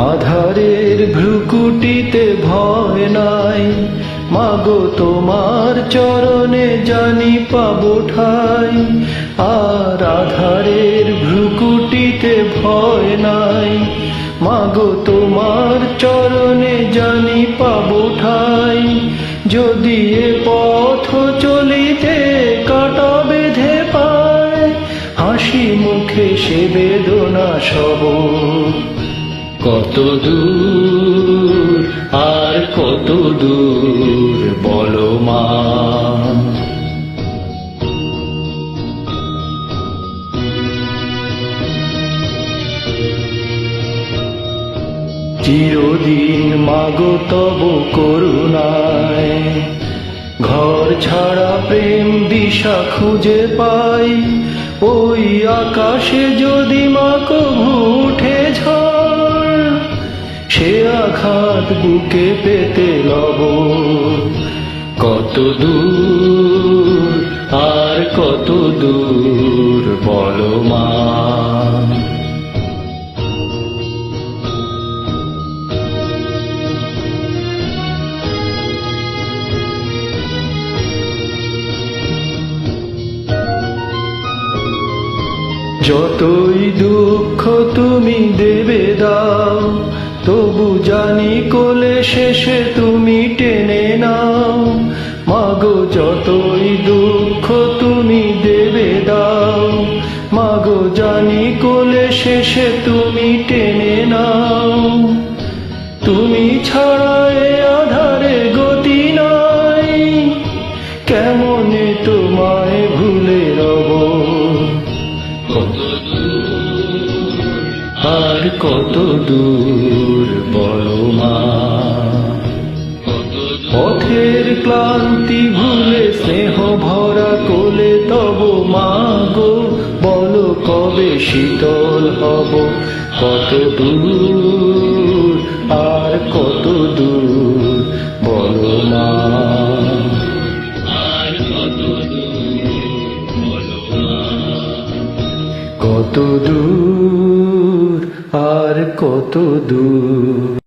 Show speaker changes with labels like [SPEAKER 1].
[SPEAKER 1] আধারের ভ্রুকুটিতে ভয় নাই। মাগো, তোমার চরণে জানি পাবো ঠাই। আর আধারের ভ্রুকুটিতে ভয় নাই। মাগো, তোমার চরণে জানি পাবো ঠাই। যদি এ পথ চলিতে কাটা বেঁধে পায়, হাসি মুখে সে বেদনা সব। কত দূর, আর কত দূর বলো মা। চিরদিন মাগো তব করুণায়, ঘর ছাড়া প্রেম দিশা খুঁজে পাই, ওই আকাশে যদি মা কভু আঘাত বুকে পেতে লব। কত দূর আর কত দূর বলো মা। যতই দুঃখ জানি কোলে শেষে তুমি টেনে নাও। তুমি ছাড়া এ আধারে গতি নাই। কেমন তোমায় ভুলে রব? আর কত দূর শীতল হব কত দূর আর কত দূর বলো মা কত দূর আর কত দূর